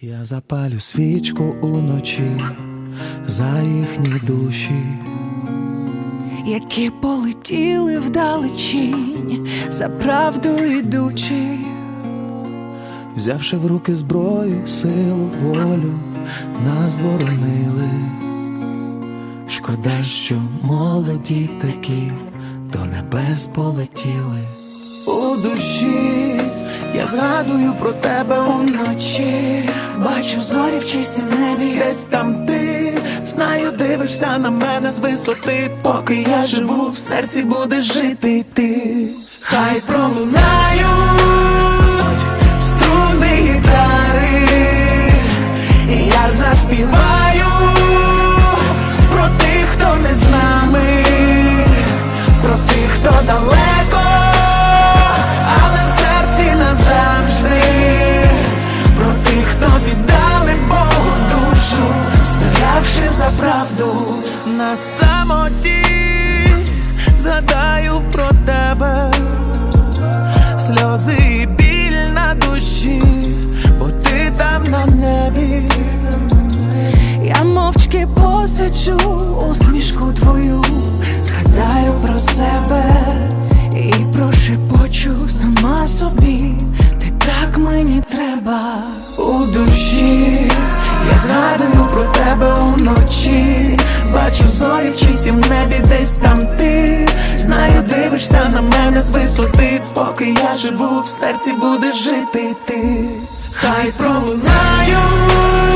Я запалю свічку уночі за їхні душі. які полетіли вдалечінь, за правду ідучи, Взявши в руки зброю, силу, волю, нас боронили. Шкода, що молоді такі до небес полетіли. У душі я згадую про тебе уночі бачу зорі в чистім небі. Десь там ти, знаю, дивишся на мене з висоти, поки я живу, в серці буде жити ти. Хай пролунають струни гітари, за правду на самоті, згадаю про тебе, сльози і біль на душі, бо ти там на небі. Я мовчки посичу бачу зорі в чистім небі, десь там ти. Знаю, дивишся на мене з висоти, поки я живу, в серці будеш жити ти. Хай пролунають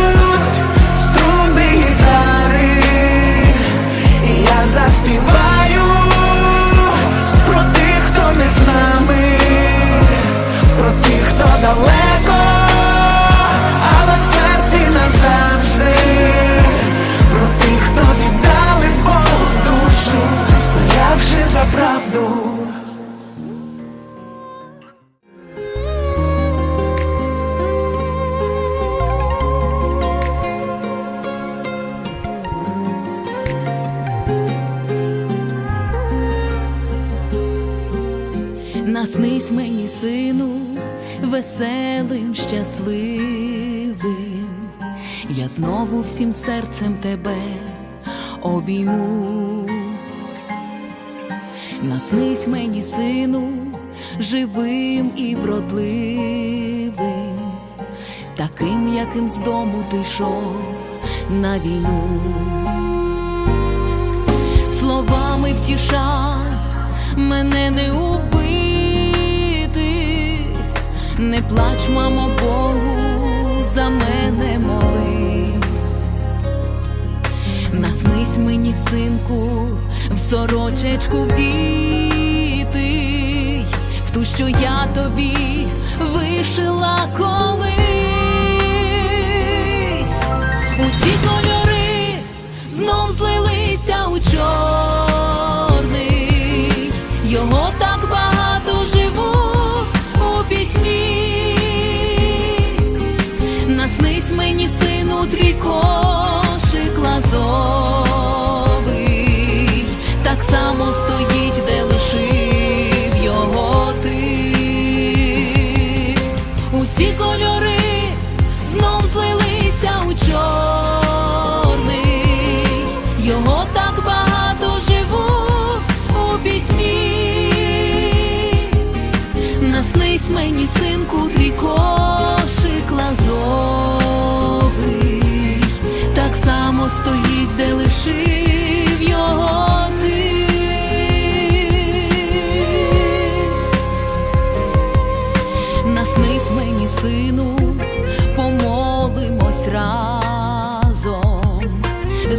правду. Наснись мені, сину, веселим, щасливим. Я знову всім серцем тебе обійму. Наснись мені, сину, живим і вродливим, таким, яким з дому ти йшов на війну. Словами втішав, мене не убити, не плач, мамо, Богу, за мене наснись мені, синку, в сорочечку вдіти, в ту, що я тобі вишила його так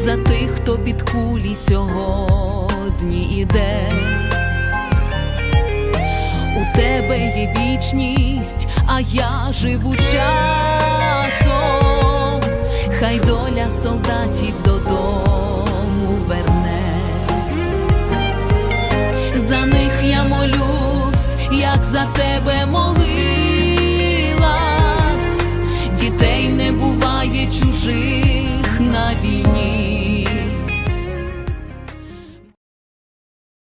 за тих, хто під кулі сьогодні іде. У тебе є вічність, а я живу часом. Хай доля солдатів додому верне. За них я молюсь, як за тебе молилась.